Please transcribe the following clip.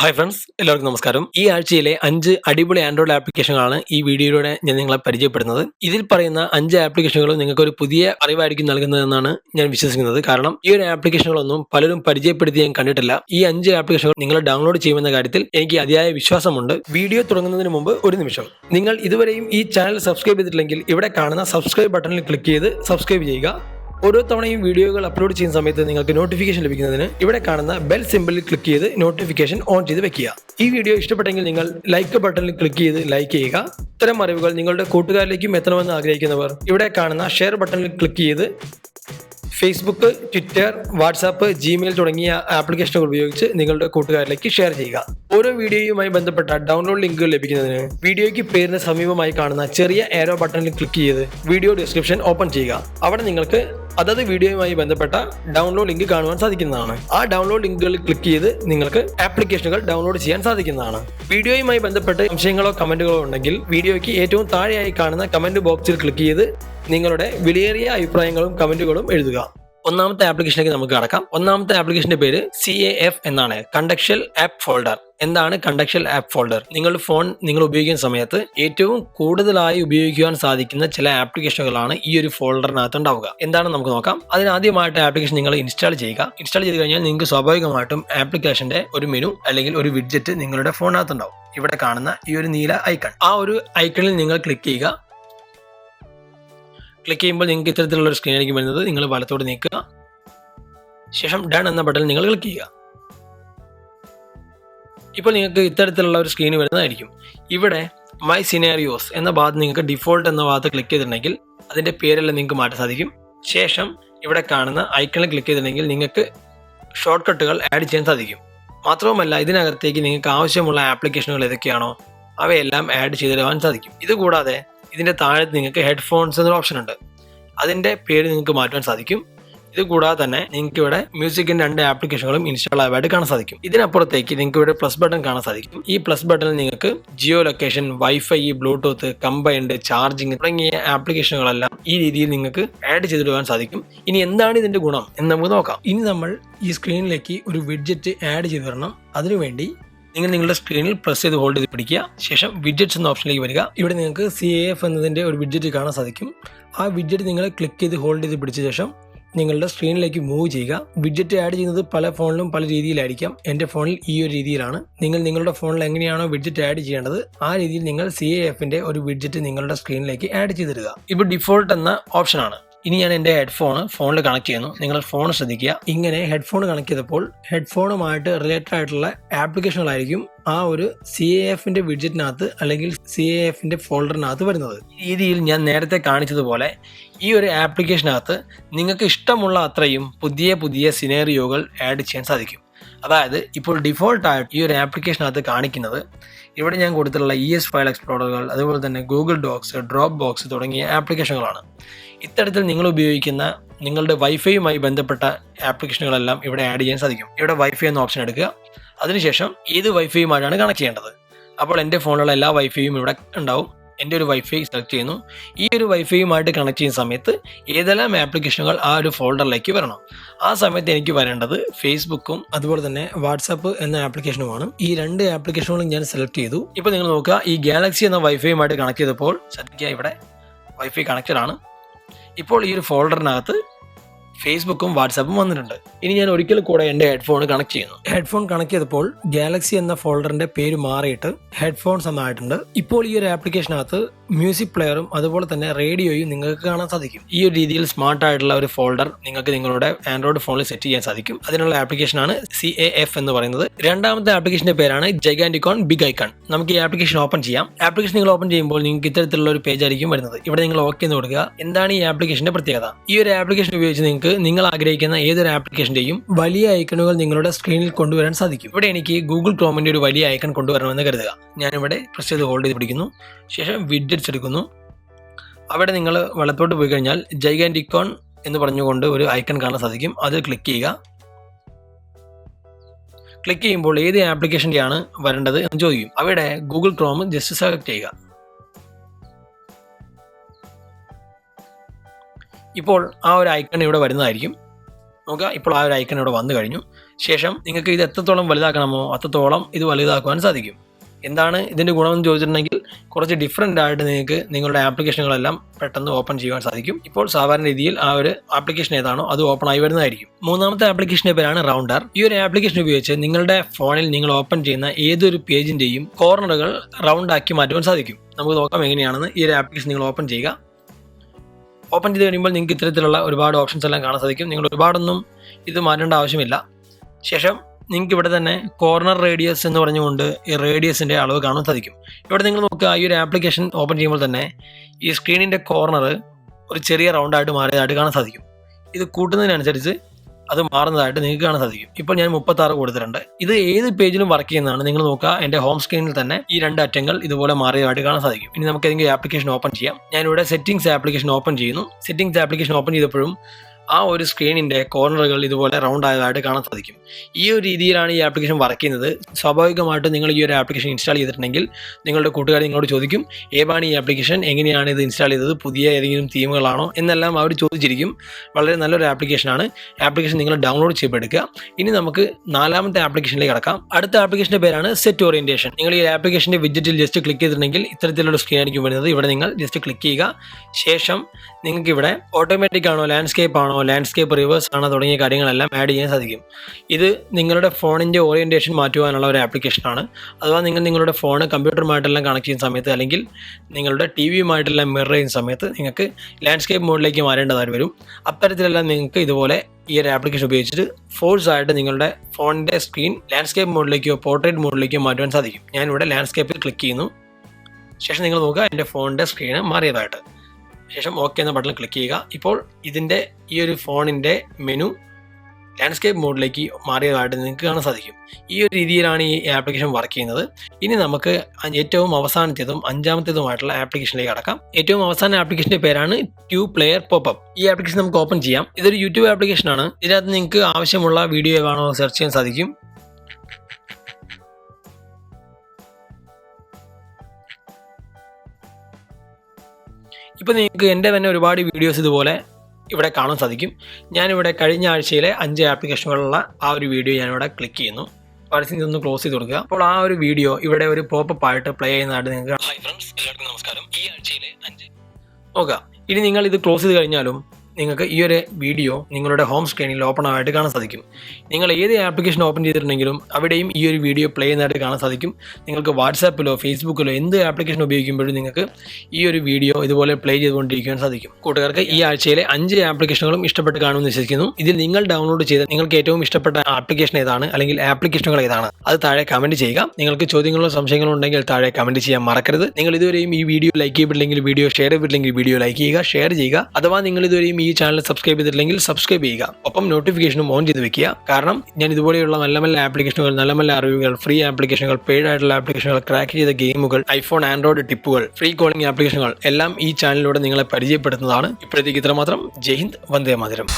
Hi friends എല്ലാവർക്കും നമസ്കാരം. ഈ ആഴ്ചയിലെ അഞ്ച് അടിപൊളി ആൻഡ്രോയിഡ് ആപ്ലിക്കേഷനുകളാണ് ഈ വീഡിയോയിലൂടെ ഞാൻ നിങ്ങളെ പരിചയപ്പെടുന്നത് ഇതിൽ പറയുന്ന അഞ്ച് ആപ്ലിക്കേഷനുകളും നിങ്ങൾക്ക് ഒരു പുതിയ അറിവായിരിക്കും നൽകുന്നതെന്നാണ് ഞാൻ വിശ്വസിക്കുന്നത്. കാരണം ഈ ഒരു ആപ്ലിക്കേഷനുകളൊന്നും പലരും പരിചയപ്പെടുത്തി ഞാൻ കണ്ടിട്ടില്ല. ഈ അഞ്ച് ആപ്ലിക്കേഷനുകൾ നിങ്ങൾ ഡൗൺലോഡ് ചെയ്യുമെന്ന കാര്യത്തിൽ എനിക്ക് അതിയായ വിശ്വാസമുണ്ട്. വീഡിയോ തുടങ്ങുന്നതിന് മുമ്പ് ഒരു നിമിഷം. നിങ്ങൾ ഇതുവരെയും ഈ ചാനൽ സബ്സ്ക്രൈബ് ചെയ്തിട്ടില്ലെങ്കിൽ ഇവിടെ കാണുന്ന സബ്സ്ക്രൈബ് ബട്ടണിൽ ക്ലിക്ക് ചെയ്ത് സബ്സ്ക്രൈബ് ചെയ്യുക. ഓരോ തവണയും വീഡിയോകൾ അപ്ലോഡ് ചെയ്യുന്ന സമയത്ത് നിങ്ങൾക്ക് നോട്ടിഫിക്കേഷൻ ലഭിക്കുന്നതിന് ഇവിടെ കാണുന്ന ബെൽ സിമ്പിളിൽ ക്ലിക്ക് ചെയ്ത് നോട്ടിഫിക്കേഷൻ ഓൺ ചെയ്ത് വെക്കുക. ഈ വീഡിയോ ഇഷ്ടപ്പെട്ടെങ്കിൽ നിങ്ങൾ ലൈക്ക് ബട്ടണിൽ ക്ലിക്ക് ചെയ്ത് ലൈക്ക് ചെയ്യുക. ഇത്തരം അറിവുകൾ നിങ്ങളുടെ കൂട്ടുകാരിലേക്കും എത്തണമെന്ന് ആഗ്രഹിക്കുന്നവർ ഇവിടെ കാണുന്ന ഷെയർ ബട്ടണിൽ ക്ലിക്ക് ചെയ്ത് ഫേസ്ബുക്ക് ട്വിറ്റർ വാട്സാപ്പ് ജിമെയിൽ തുടങ്ങിയ ആപ്ലിക്കേഷനുകൾ ഉപയോഗിച്ച് നിങ്ങളുടെ കൂട്ടുകാരിലേക്ക് ഷെയർ ചെയ്യുക. ഓരോ വീഡിയോയുമായി ബന്ധപ്പെട്ട ഡൗൺലോഡ് ലിങ്കുകൾ ലഭിക്കുന്നതിന് വീഡിയോയ്ക്ക് പേരിന് സമീപമായി കാണുന്ന ചെറിയ ഏരോ ബട്ടണിൽ ക്ലിക്ക് ചെയ്ത് വീഡിയോ ഡിസ്ക്രിപ്ഷൻ ഓപ്പൺ ചെയ്യുക. അവിടെ നിങ്ങൾക്ക് അതത് വീഡിയോയുമായി ബന്ധപ്പെട്ട ഡൗൺലോഡ് ലിങ്ക് കാണുവാൻ സാധിക്കുന്നതാണ്. ആ ഡൗൺലോഡ് ലിങ്കുകളിൽ ക്ലിക്ക് ചെയ്ത് നിങ്ങൾക്ക് ആപ്ലിക്കേഷനുകൾ ഡൗൺലോഡ് ചെയ്യാൻ സാധിക്കുന്നതാണ്. വീഡിയോയുമായി ബന്ധപ്പെട്ട് സംശയങ്ങളോ കമന്റുകളോ ഉണ്ടെങ്കിൽ വീഡിയോയ്ക്ക് ഏറ്റവും താഴെയായി കാണുന്ന കമന്റ് ബോക്സിൽ ക്ലിക്ക് ചെയ്ത് നിങ്ങളുടെ വിലയേറിയ അഭിപ്രായങ്ങളും കമന്റുകളും എഴുതുക. ഒന്നാമത്തെ ആപ്ലിക്കേഷനിലേക്ക് നമുക്ക് കടക്കാം. ഒന്നാമത്തെ ആപ്ലിക്കേഷന്റെ പേര് സി എ എഫ് എന്നാണ്. കണ്ടക്ഷൽ ആപ്പ് ഫോൾഡർ എന്താണ് കണ്ടക്ഷൽ ആപ്പ് ഫോൾഡർ നിങ്ങളുടെ ഫോൺ നിങ്ങൾ ഉപയോഗിക്കുന്ന സമയത്ത് ഏറ്റവും കൂടുതലായി ഉപയോഗിക്കുവാൻ സാധിക്കുന്ന ചില ആപ്ലിക്കേഷനുകളാണ് ഈ ഒരു ഫോൾഡറിനകത്ത് ഉണ്ടാവുക. എന്താണ് നമുക്ക് നോക്കാം. അതിനാദ്യമായിട്ട് ആപ്ലിക്കേഷൻ നിങ്ങൾ ഇൻസ്റ്റാൾ ചെയ്യുക. ഇൻസ്റ്റാൾ ചെയ്ത് കഴിഞ്ഞാൽ നിങ്ങൾക്ക് സ്വാഭാവികമായിട്ടും ആപ്ലിക്കേഷന്റെ ഒരു മെനു അല്ലെങ്കിൽ ഒരു വിഡ്ജറ്റ് നിങ്ങളുടെ ഫോണിനകത്ത് ഉണ്ടാവും. ഇവിടെ കാണുന്ന ഈ ഒരു നീല ഐക്കൺ ആ ഒരു ഐക്കണിൽ നിങ്ങൾ ക്ലിക്ക് ചെയ്യുക. ക്ലിക്ക് ചെയ്യുമ്പോൾ നിങ്ങൾക്ക് ഇത്തരത്തിലുള്ള ഒരു സ്ക്രീൻ ആയിരിക്കും വരുന്നത്. നിങ്ങൾ വലത്തോട് നീക്കുക. ശേഷം ഡൺ എന്ന ബട്ടൺ നിങ്ങൾ ക്ലിക്ക് ചെയ്യുക. ഇപ്പോൾ നിങ്ങൾക്ക് ഇത്തരത്തിലുള്ള ഒരു സ്ക്രീൻ വരുന്നതായിരിക്കും. ഇവിടെ മൈ സിനാരിയോസ് എന്ന ഭാഗത്ത് നിങ്ങൾക്ക് ഡിഫോൾട്ട് എന്ന ഭാഗത്ത് ക്ലിക്ക് ചെയ്തിട്ടുണ്ടെങ്കിൽ അതിന്റെ പേരെല്ലാം നിങ്ങൾക്ക് മാറ്റാൻ സാധിക്കും. ശേഷം ഇവിടെ കാണുന്ന ഐക്കണിൽ ക്ലിക്ക് ചെയ്തിട്ടുണ്ടെങ്കിൽ നിങ്ങൾക്ക് ഷോർട്ട് കട്ടുകൾ ആഡ് ചെയ്യാൻ സാധിക്കും. മാത്രവുമല്ല ഇതിനകത്തേക്ക് നിങ്ങൾക്ക് ആവശ്യമുള്ള ആപ്ലിക്കേഷനുകൾ ഏതൊക്കെയാണോ അവയെല്ലാം ആഡ് ചെയ്തിടാൻ സാധിക്കും. ഇതുകൂടാതെ ഇതിന്റെ താഴെ നിങ്ങൾക്ക് ഹെഡ്ഫോൺസ് എന്നൊരു ഓപ്ഷൻ ഉണ്ട്. അതിന്റെ പേര് നിങ്ങൾക്ക് മാറ്റാൻ സാധിക്കും. ഇത് കൂടാതെ തന്നെ നിങ്ങൾക്ക് ഇവിടെ മ്യൂസിക്കിന്റെ രണ്ട് ആപ്ലിക്കേഷനുകളും ഇൻസ്റ്റാൾ ആവായിട്ട് കാണാൻ സാധിക്കും. ഇതിനപ്പുറത്തേക്ക് നിങ്ങൾക്ക് ഇവിടെ പ്ലസ് ബട്ടൺ കാണാൻ സാധിക്കും. ഈ പ്ലസ് ബട്ടണിൽ നിങ്ങൾക്ക് geo location wifi bluetooth combined charging തുടങ്ങിയ ആപ്ലിക്കേഷനുകളെല്ലാം ഈ രീതിയിൽ നിങ്ങൾക്ക് ആഡ് ചെയ്തിടുവാൻ സാധിക്കും. ഇനി എന്താണ് ഇതിന്റെ ഗുണം എന്ന് നമുക്ക് നോക്കാം. ഇനി നമ്മൾ ഈ സ്ക്രീനിലേക്ക് ഒരു വിഡ്ജറ്റ് ആഡ് ചെയ്തു തരണം അതിനുവേണ്ടി നിങ്ങൾ നിങ്ങളുടെ സ്ക്രീനിൽ പ്രസ് ചെയ്ത് ഹോൾഡ് ചെയ്ത് പിടിക്കുക ശേഷം വിഡ്ജറ്റ്സ് എന്ന ഓപ്ഷനിലേക്ക് വരിക. ഇവിടെ നിങ്ങൾക്ക് സി എ എഫ് എന്നതിന്റെ ഒരു വിഡ്ജറ്റ് കാണാൻ സാധിക്കും. ആ വിഡ്ജറ്റ് നിങ്ങൾ ക്ലിക്ക് ചെയ്ത് ഹോൾഡ് ചെയ്ത് പിടിച്ച ശേഷം നിങ്ങളുടെ സ്ക്രീനിലേക്ക് മൂവ് ചെയ്യുക. വിഡ്ജറ്റ് ആഡ് ചെയ്യുന്നത് പല ഫോണിലും പല രീതിയിലായിരിക്കാം. എന്റെ ഫോണിൽ ഈ ഒരു രീതിയിലാണ്. നിങ്ങൾ നിങ്ങളുടെ ഫോണിൽ എങ്ങനെയാണോ വിഡ്ജറ്റ് ആഡ് ചെയ്യേണ്ടത് ആ രീതിയിൽ നിങ്ങൾ സി എ എഫിന്റെ ഒരു വിഡ്ജറ്റ് നിങ്ങളുടെ സ്ക്രീനിലേക്ക് ആഡ് ചെയ്തിടുക. ഇപ്പോൾ ഡിഫോൾട്ട് എന്ന ഓപ്ഷനാണ് ഇനി ഞാൻ എന്റെ ഹെഡ്ഫോൺ ഫോണിൽ കണക്ട് ചെയ്യുന്നു. നിങ്ങൾ ഫോൺ ശ്രദ്ധിക്കുക. ഇങ്ങനെ ഹെഡ്ഫോൺ കണക്ട് ചെയ്തപ്പോൾ ഹെഡ്ഫോണുമായിട്ട് റിലേറ്റഡ് ആയിട്ടുള്ള ആപ്ലിക്കേഷനുകളായിരിക്കും ആ ഒരു സി എ എഫിന്റെ വിഡ്ജറ്റിനകത്ത് അല്ലെങ്കിൽ സി എ എഫിന്റെ ഫോൾഡറിനകത്ത് വരുന്നത്. ഈ രീതിയിൽ ഞാൻ നേരത്തെ കാണിച്ചതുപോലെ ഈ ഒരു ആപ്ലിക്കേഷനകത്ത് നിങ്ങൾക്ക് ഇഷ്ടമുള്ള അത്രയും പുതിയ പുതിയ സിനേറിയോകൾ ആഡ് ചെയ്യാൻ സാധിക്കും. അതായത് ഇപ്പോൾ ഡിഫോൾട്ടായിട്ട് ഈ ഒരു ആപ്ലിക്കേഷനകത്ത് കാണിക്കുന്നത് ഇവിടെ ഞാൻ കൊടുത്തിട്ടുള്ള ഇ എസ് ഫയൽ എക്സ്പ്ലോററുകൾ അതുപോലെ തന്നെ ഗൂഗിൾ ഡോക്സ് ഡ്രോപ്പ് ബോക്സ് തുടങ്ങിയ ആപ്ലിക്കേഷനുകളാണ് ഇത്തരത്തിൽ നിങ്ങൾ ഉപയോഗിക്കുന്ന നിങ്ങളുടെ വൈഫൈയുമായി ബന്ധപ്പെട്ട ആപ്ലിക്കേഷനുകളെല്ലാം ഇവിടെ ആഡ് ചെയ്യാൻ സാധിക്കും. ഇവിടെ വൈഫൈ എന്ന ഓപ്ഷൻ എടുക്കുക. അതിനുശേഷം ഏത് വൈഫൈയുമായിട്ടാണ് കണക്ട് ചെയ്യേണ്ടത്? അപ്പോൾ എന്റെ ഫോണിലുള്ള എല്ലാ വൈഫൈയും ഇവിടെ ഉണ്ടാവും. എന്റെ ഒരു വൈഫൈ സെലക്ട് ചെയ്യുന്നു. ഈ ഒരു വൈഫൈയുമായിട്ട് കണക്ട് ചെയ്യുന്ന സമയത്ത് ഏതെല്ലാം ആപ്ലിക്കേഷനുകൾ ആ ഒരു ഫോൾഡറിലേക്ക് വരണം. ആ സമയത്ത് എനിക്ക് വരേണ്ടത് ഫേസ്ബുക്കും അതുപോലെ തന്നെ വാട്സാപ്പ് എന്ന ആപ്ലിക്കേഷനുമാണ് ഈ രണ്ട് ആപ്ലിക്കേഷനുകളും ഞാൻ സെലക്ട് ചെയ്തു. ഇപ്പോൾ നിങ്ങൾ നോക്കുക ഈ ഗാലക്സി എന്ന വൈഫൈയുമായിട്ട് കണക്ട് ചെയ്തപ്പോൾ ശ്രദ്ധിക്കുക ഇവിടെ വൈഫൈ കണക്റ്റഡ് ആണ്. ഇപ്പോൾ ഈ ഒരു ഫോൾഡറിനകത്ത് ഫേസ്ബുക്കും വാട്സാപ്പും വന്നിട്ടുണ്ട്. ഇനി ഞാൻ ഒരിക്കൽ കൂടെ എന്റെ ഹെഡ്ഫോൺ കണക്ട് ചെയ്യുന്നു. ഹെഡ്ഫോൺ കണക്ട് ചെയ്തപ്പോൾ ഗാലക്സി എന്ന ഫോൾഡറിന്റെ പേര് മാറിയിട്ട് ഹെഡ്ഫോൺസ് എന്നായിട്ടുണ്ട് ഇപ്പോൾ ഈ ഒരു ആപ്ലിക്കേഷനകത്ത് മ്യൂസിക് പ്ലെയറും അതുപോലെ തന്നെ റേഡിയോയും നിങ്ങൾക്ക് കാണാൻ സാധിക്കും. ഈ ഒരു രീതിയിൽ സ്മാർട്ട് ആയിട്ടുള്ള ഒരു ഫോൾഡർ നിങ്ങൾക്ക് നിങ്ങളുടെ ആൻഡ്രോയിഡ് ഫോണിൽ സെറ്റ് ചെയ്യാൻ സാധിക്കും. അതിനുള്ള ആപ്ലിക്കേഷനാണ് സി എ എഫ് എന്ന് പറയുന്നത്. രണ്ടാമത്തെ ആപ്ലിക്കേഷന്റെ പേരാണ് ജൈഗാൻഡിക്കോൺ ബിഗ് ഐക്കൺ നമുക്ക് ഈ ആപ്ലിക്കേഷൻ ഓപ്പൺ ചെയ്യാം. ആപ്ലിക്കേഷൻ നിങ്ങൾ ഓപ്പൺ ചെയ്യുമ്പോൾ നിങ്ങൾക്ക് ഇത്തരത്തിലുള്ള ഒരു പേജ് ആയിരിക്കും വരുന്നത്. ഇവിടെ നിങ്ങൾ ഓക്കെ എന്ന് കൊടുക്കുക. എന്താണ് ഈ ആപ്ലിക്കേഷന്റെ പ്രത്യേകത? ഈ ഒരു ആപ്ലിക്കേഷൻ ഉപയോഗിച്ച് നിങ്ങൾക്ക് നിങ്ങൾ ആഗ്രഹിക്കുന്ന ഏതൊരു ആപ്ലിക്കേഷന്റെയും വലിയ ഐക്കണുകൾ നിങ്ങളുടെ സ്ക്രീനിൽ കൊണ്ടുവരാൻ സാധിക്കും. ഇവിടെ എനിക്ക് ഗൂഗിൾ ക്രോമിന്റെ ഒരു വലിയ ഐക്കൺ കൊണ്ടുവരണമെന്ന് കരുതുക. ഞാനിവിടെ പ്രസ് ചെയ്ത് ഹോൾഡ് ചെയ്ത് പിടിക്കുന്നു ശേഷം വിഡ്ജറ്റ്സ് എടുക്കുന്നു അവിടെ നിങ്ങൾ വലത്തോട്ട് പോയി കഴിഞ്ഞാൽ ജൈഗാൻഡിക്കോൺ എന്ന് പറഞ്ഞുകൊണ്ട് ഒരു ഐക്കൺ കാണാൻ സാധിക്കും. അത് ക്ലിക്ക് ചെയ്യുക. ക്ലിക്ക് ചെയ്യുമ്പോൾ ഏത് ആപ്ലിക്കേഷന്റെയാണ് വരേണ്ടത് എന്ന് ചോദിക്കും. അവിടെ ഗൂഗിൾ ക്രോം ജസ്റ്റ് സെലക്ട് ചെയ്യുക. ഇപ്പോൾ ആ ഒരു ഐക്കൺ ഇവിടെ വരുന്നതായിരിക്കും. നോക്കുക ഇപ്പോൾ ആ ഒരു ഐക്കൺ ഇവിടെ വന്നു കഴിഞ്ഞു. ശേഷം നിങ്ങൾക്ക് ഇത് എത്രത്തോളം വലുതാക്കണമോ അത്രത്തോളം ഇത് വലുതാക്കുവാൻ സാധിക്കും. എന്താണ് ഇതിന്റെ ഗുണമെന്ന് ചോദിച്ചിട്ടുണ്ടെങ്കിൽ കുറച്ച് ഡിഫറെന്റ് ആയിട്ട് നിങ്ങൾക്ക് നിങ്ങളുടെ ആപ്ലിക്കേഷനുകളെല്ലാം പെട്ടെന്ന് ഓപ്പൺ ചെയ്യുവാൻ സാധിക്കും. ഇപ്പോൾ സാധാരണ രീതിയിൽ ആ ഒരു ആപ്ലിക്കേഷൻ ഏതാണോ അത് ഓപ്പൺ ആയി വരുന്നതായിരിക്കും. മൂന്നാമത്തെ ആപ്ലിക്കേഷന്റെ പേരാണ് റൗണ്ടർ ഈ ഒരു ആപ്ലിക്കേഷൻ ഉപയോഗിച്ച് നിങ്ങളുടെ ഫോണിൽ നിങ്ങൾ ഓപ്പൺ ചെയ്യുന്ന ഏതൊരു പേജിന്റെയും കോർണറുകൾ റൗണ്ട് ആക്കി മാറ്റുവാൻ സാധിക്കും. നമുക്ക് നോക്കാം എങ്ങനെയാണെന്ന് ഈ ഒരു ആപ്ലിക്കേഷൻ നിങ്ങൾ ഓപ്പൺ ചെയ്യുക. ഓപ്പൺ ചെയ്ത് കഴിയുമ്പോൾ നിങ്ങൾക്ക് ഇത്തരത്തിലുള്ള ഒരുപാട് ഓപ്ഷൻസ് എല്ലാം കാണാൻ സാധിക്കും. നിങ്ങൾ ഒരുപാടൊന്നും ഇത് മാറ്റേണ്ട ആവശ്യമില്ല. ശേഷം നിങ്ങൾക്ക് ഇവിടെ തന്നെ കോർണർ റേഡിയസ് എന്ന് പറഞ്ഞുകൊണ്ട് ഈ റേഡിയസിന്റെ അളവ് കാണാൻ സാധിക്കും. ഇവിടെ നിങ്ങൾ നോക്കുക ഈ ഒരു ആപ്ലിക്കേഷൻ ഓപ്പൺ ചെയ്യുമ്പോൾ തന്നെ ഈ സ്ക്രീനിന്റെ കോർണർ ഒരു ചെറിയ റൗണ്ടായിട്ട് മാറിയതായിട്ട് കാണാൻ സാധിക്കും. ഇത് കൂട്ടുന്നതിനനുസരിച്ച് അത് മാറുന്നതായിട്ട് നിങ്ങൾക്ക് കാണാൻ സാധിക്കും. ഇപ്പോൾ ഞാൻ മുപ്പത്തി ആറ് കൊടുത്തിട്ടുണ്ട്. ഇത് ഏത് പേജിലും വർക്ക് ചെയ്യുന്നതാണ് നിങ്ങൾ നോക്കുക. എന്റെ ഹോം സ്ക്രീനിൽ തന്നെ ഈ രണ്ട് അറ്റങ്ങൾ ഇതുപോലെ മാറിയതായിട്ട് കാണാൻ സാധിക്കും. ഇനി നമുക്ക് ഏതെങ്കിലും ആപ്ലിക്കേഷൻ ഓപ്പൺ ചെയ്യാം. ഞാനിവിടെ സെറ്റിംഗ്സ് ആപ്ലിക്കേഷൻ ഓപ്പൺ ചെയ്യുന്നു. സെറ്റിംഗ്സ് ആപ്ലിക്കേഷൻ ഓപ്പൺ ചെയ്തപ്പോഴും ആ ഒരു സ്ക്രീനിന്റെ കോർണറുകൾ ഇതുപോലെ റൗണ്ട് ആയതായിട്ട് കാണാൻ സാധിക്കും. ഈ ഒരു രീതിയിലാണ് ഈ ആപ്ലിക്കേഷൻ വർക്ക് ചെയ്യുന്നത്. സ്വാഭാവികമായിട്ടും നിങ്ങൾ ഈ ഒരു ആപ്ലിക്കേഷൻ ഇൻസ്റ്റാൾ ചെയ്തിട്ടുണ്ടെങ്കിൽ നിങ്ങളുടെ കൂട്ടുകാർ നിങ്ങളോട് ചോദിക്കും ഏതാണ് ഈ ആപ്ലിക്കേഷൻ എങ്ങനെയാണ് ഇത് ഇൻസ്റ്റാൾ ചെയ്തത്? പുതിയ ഏതെങ്കിലും തീമുകളാണോ എന്നെല്ലാം അവർ ചോദിച്ചിരിക്കും. വളരെ നല്ലൊരു ആപ്ലിക്കേഷനാണ് ആപ്ലിക്കേഷൻ നിങ്ങൾ ഡൗൺലോഡ് ചെയ്യപ്പെടുക്കുക ഇനി നമുക്ക് നാലാമത്തെ ആപ്ലിക്കേഷനിലേക്ക് കടക്കാം. അടുത്ത ആപ്ലിക്കേഷന്റെ പേരാണ് സെറ്റ് ഓറിയന്റേഷൻ നിങ്ങൾ ഈ ആപ്ലിക്കേഷന്റെ വിഡ്ജറ്റിൽ ജസ്റ്റ് ക്ലിക്ക് ചെയ്തിട്ടുണ്ടെങ്കിൽ ഇത്തരത്തിലുള്ള സ്ക്രീൻ ആയിരിക്കും വരുന്നത്. ഇവിടെ നിങ്ങൾ ജസ്റ്റ് ക്ലിക്ക് ചെയ്യുക. ശേഷം നിങ്ങൾക്ക് ഇവിടെ ഓട്ടോമാറ്റിക് ആണോ ലാൻഡ്സ്കേപ്പ് ആണോ ലാൻഡ്സ്കേപ്പ് റിവേഴ്സ് ആണോ തുടങ്ങിയ കാര്യങ്ങളെല്ലാം ആഡ് ചെയ്യാൻ സാധിക്കും. ഇത് നിങ്ങളുടെ ഫോണിന്റെ ഓറിയന്റേഷൻ മാറ്റുവാനുള്ള ഒരു ആപ്ലിക്കേഷനാണ് അഥവാ നിങ്ങൾ നിങ്ങളുടെ ഫോൺ കമ്പ്യൂട്ടറുമായിട്ടെല്ലാം കണക്ട് ചെയ്യുന്ന സമയത്ത് അല്ലെങ്കിൽ നിങ്ങളുടെ ടി വിയുമായിട്ടെല്ലാം മിറർ ചെയ്യുന്ന സമയത്ത് നിങ്ങൾക്ക് ലാൻഡ്സ്കേപ്പ് മോഡിലേക്ക് മാറേണ്ടതായിട്ട് വരും. അത്തരത്തിലെല്ലാം നിങ്ങൾക്ക് ഇതുപോലെ ഈ ഒരു ആപ്ലിക്കേഷൻ ഉപയോഗിച്ചിട്ട് ഫോഴ്സ് ആയിട്ട് നിങ്ങളുടെ ഫോണിന്റെ സ്ക്രീൻ ലാൻഡ്സ്കേപ്പ് മോഡിലേക്കോ പോർട്രേറ്റ് മോഡിലേക്കോ മാറ്റുവാൻ സാധിക്കും. ഞാനിവിടെ ലാൻഡ്സ്കേപ്പിൽ ക്ലിക്ക് ചെയ്യുന്നു. ശേഷം നിങ്ങൾ നോക്കുക എന്റെ ഫോണിന്റെ സ്ക്രീന് മാറിയതായിട്ട്. ശേഷം ഓക്കെ എന്ന ബട്ടൺ ക്ലിക്ക് ചെയ്യുക. ഇപ്പോൾ ഇതിന്റെ ഈ ഒരു ഫോണിന്റെ മെനു ലാൻഡ്സ്കേപ്പ് മോഡിലേക്ക് മാറിയതായിട്ട് നിങ്ങൾക്ക് കാണാൻ സാധിക്കും. ഈ ഒരു രീതിയിലാണ് ഈ ആപ്ലിക്കേഷൻ വർക്ക് ചെയ്യുന്നത്. ഇനി നമുക്ക് ഏറ്റവും അവസാനത്തേതും അഞ്ചാമത്തേതുമായിട്ടുള്ള ആപ്ലിക്കേഷനിലേക്ക് അടക്കാം ഏറ്റവും അവസാന ആപ്ലിക്കേഷന്റെ പേരാണ് ട്യൂ പ്ലെയർ പോപ്പപ്പ് ഈ ആപ്ലിക്കേഷൻ നമുക്ക് ഓപ്പൺ ചെയ്യാം. ഇതൊരു യൂട്യൂബ് ആപ്ലിക്കേഷനാണ് ഇതിനകത്ത് നിങ്ങൾക്ക് ആവശ്യമുള്ള വീഡിയോ കാണുമോ സെർച്ച് ചെയ്യാൻ സാധിക്കും. ഇപ്പോൾ നിങ്ങൾക്ക് എന്റെ തന്നെ ഒരുപാട് വീഡിയോസ് ഇതുപോലെ ഇവിടെ കാണാൻ സാധിക്കും. ഞാനിവിടെ കഴിഞ്ഞ ആഴ്ചയിലെ അഞ്ച് ആപ്ലിക്കേഷനുകളുള്ള ആ ഒരു വീഡിയോ ഞാനിവിടെ ക്ലിക്ക് ചെയ്യുന്നു. പരസ്യം ഒന്ന് ക്ലോസ് ചെയ്ത് കൊടുക്കുക. അപ്പോൾ ആ ഒരു വീഡിയോ ഇവിടെ ഒരു പോപ്പപ്പ് ആയിട്ട് പ്ലേ ചെയ്യുന്നതായിട്ട് നിങ്ങൾക്ക്. ഹായ് ഫ്രണ്ട്സ് എല്ലാവർക്കും നമസ്കാരം. ഈ ആഴ്ചയിലെ അഞ്ച് ഓക്കെ ഇനി നിങ്ങൾ ഇത് ക്ലോസ് ചെയ്ത് കഴിഞ്ഞാലും നിങ്ങൾക്ക് ഈ ഒരു വീഡിയോ നിങ്ങളുടെ ഹോം സ്ക്രീനിൽ ഓപ്പൺ ആയിട്ട് കാണാൻ സാധിക്കും. നിങ്ങൾ ഏത് ആപ്ലിക്കേഷൻ ഓപ്പൺ ചെയ്തിട്ടുണ്ടെങ്കിലും അവിടെയും ഈ ഒരു വീഡിയോ പ്ലേ ചെയ്യുന്നതായിട്ട് കാണാൻ സാധിക്കും. നിങ്ങൾക്ക് വാട്സാപ്പിലോ ഫേസ്ബുക്കിലോ എന്ത് ആപ്ലിക്കേഷൻ ഉപയോഗിക്കുമ്പോഴും നിങ്ങൾക്ക് ഈ ഒരു വീഡിയോ ഇതുപോലെ പ്ലേ ചെയ്തുകൊണ്ടിരിക്കാൻ സാധിക്കും. കൂട്ടുകാർക്ക് ഈ ആഴ്ചയിലെ അഞ്ച് ആപ്ലിക്കേഷനുകളും ഇഷ്ടപ്പെട്ട് കാണുമെന്ന് വിശ്വസിക്കുന്നു. ഇതിൽ നിങ്ങൾ ഡൗൺലോഡ് ചെയ്ത് നിങ്ങൾക്ക് ഏറ്റവും ഇഷ്ടപ്പെട്ട ആപ്ലിക്കേഷൻ ഏതാണ്? അല്ലെങ്കിൽ ആപ്ലിക്കേഷനുകൾ ഏതാണ്? അത് താഴെ കമന്റ് ചെയ്യുക. നിങ്ങൾക്ക് ചോദ്യങ്ങളോ സംശയങ്ങളോ ഉണ്ടെങ്കിൽ താഴെ കമന്റ് ചെയ്യാൻ മറക്കരുത്. നിങ്ങൾ ഇതുവരെയും ഈ വീഡിയോ ലൈക്ക് ചെയ്തിട്ടില്ലെങ്കിൽ വീഡിയോ ഷെയർ ചെയ്തിട്ടില്ലെങ്കിൽ വീഡിയോ ലൈക്ക് ചെയ്യുക. ഷെയർ ചെയ്യുക. അഥവാ നിങ്ങൾ ഇതുവരെയും ഈ ചാനൽ സബ്സ്ക്രൈബ് ചെയ്തിട്ടില്ലെങ്കിൽ സബ്സ്ക്രൈബ് ചെയ്യുക. ഒപ്പം നോട്ടിഫിക്കേഷനും ഓൺ ചെയ്ത് വെക്കുക. കാരണം ഞാൻ ഇതുപോലെയുള്ള നല്ല നല്ല ആപ്ലിക്കേഷനുകൾ നല്ല നല്ല അറിവുകൾ ഫ്രീ ആപ്ലിക്കേഷനുകൾ പെയ്ഡ് ആയിട്ടുള്ള ആപ്ലിക്കേഷനുകൾ ക്രാക്ക് ചെയ്ത ഗെയിമുകൾ ഐഫോൺ ആൻഡ്രോയിഡ് ടിപ്പുകൾ ഫ്രീ കോളിംഗ് ആപ്ലിക്കേഷനുകൾ എല്ലാം ഈ ചാനലിലൂടെ നിങ്ങളെ പരിചയപ്പെടുത്തുന്നതാണ്. ഇപ്പോഴത്തേക്ക് ഇത്രമാത്രം. ജയ് ഹിന്ദ് വന്ദേ മാതരം.